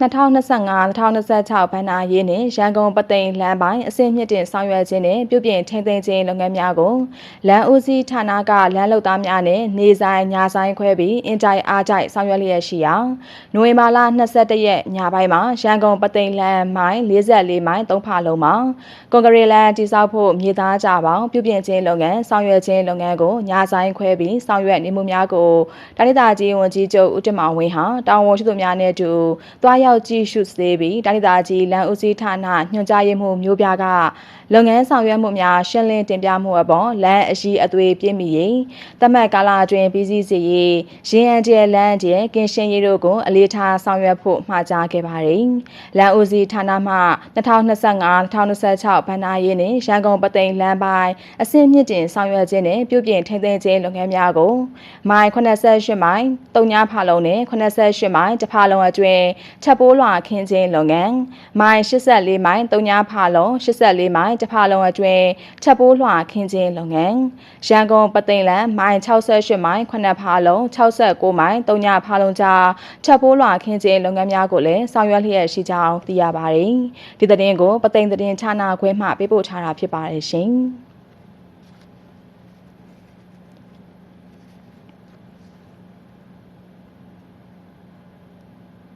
2025-2026ဘဏ္ဍာရေးနှင့်ရန်ကုန်ပသိမ်လမ်းပိုင်းအဆင့်မြင့်တင်ဆောင်ရွက်ခြင်းနှင့်ပြုပြင်ထိန်းသိမ်းခြင်းလုပ်ငန်းများကိုလမ်းဦးစီးဌာနကလမ်းလုပ်သားများနှင့်နေဆိုင်ညဆိုင်ခွဲပြီးအင်တိုက်အားတိုက်ဆောင်ရွက်လျက်ရှိရာနိုဝင်ဘာလ22ရက်ညပိုင်းမှာရန်ကုန်ပသိမ်လမ်းမိုင်44မိုင်3ဖာလုံးမှာကွန်ကရစ်လမ်းတိစောက်ဖို့မြေသားကြပေါင်းပြုပြင်ခြင်းလုပ်ငန်းဆောင်ရွက်ခြင်းလုပ်ငန်းကိုညဆိုင်ခွဲပြီးဆောင်ရွက်နေမှုများကိုတိုင်းဒေသကြီးဝန်ကြီးချုပ်ဦးတင်မောင်ဝင်းဟာတာဝန်ရှိသူများနဲ့အတူတွားရောက်ကြည့်ရှုစေပြီးတိုင်းဒေသကြီးလမ်းဦးစီးဌာနညွှန်ကြားရေးမှူးမျိုးပြက လုပ်ငန်းဆောင်ရွက်မှုများရှင်းလင်းတင်ပြမှုအပေါ်လမ်းအရှိအသွေးပြည့်မီရေးတမတ်ကာလအတွင်းပြည်စည်းစေရေးရင်းအန်ကျဲလမ်းကျဲကင်းရှင်းရေးတို့ကိုအလေးထားဆောင်ရွက်ဖို့မှာကြားခဲ့ပါတယ်။လမ်းဦးစီးဌာနမှ2025-2026ဘဏ္ဍာရေးနှင့်ရန်ကုန်ပသိမ်လမ်းပိုင်းအဆင့်မြင့်တင်ဆောင်ရွက်ခြင်းနှင့်ပြုပြင်ထိန်းသိမ်းခြင်းလုပ်ငန်းများကိုမိုင်88မိုင်တုံညာဖာလုံးနှင့်88မိုင်တဖာလုံးအတွင်းချက်ပိုးလွှာခင်းခြင်းလုပ်ငန်းမိုင်84မိုင်တုံညာဖာလုံး84မိုင်တဖာလုံးအတွင်းချက်ပိုးလွှာခင်းခြင်းလုပ်ငန်းရန်ကုန်ပသိမ်လမ်းမိုင်68မိုင်9ဖာလုံး69မိုင်တုံညာဖာလုံးကြားချက်ပိုးလွှာခင်းခြင်းလုပ်ငန်းများကိုလည်းဆောင်ရွက်လျက်ရှိကြောင်းသိရပါတယ်ဒီသတင်းကိုပသိမ်သတင်းဌာနခွဲမှပေးပို့ထားတာဖြစ်ပါတယ်ရှင်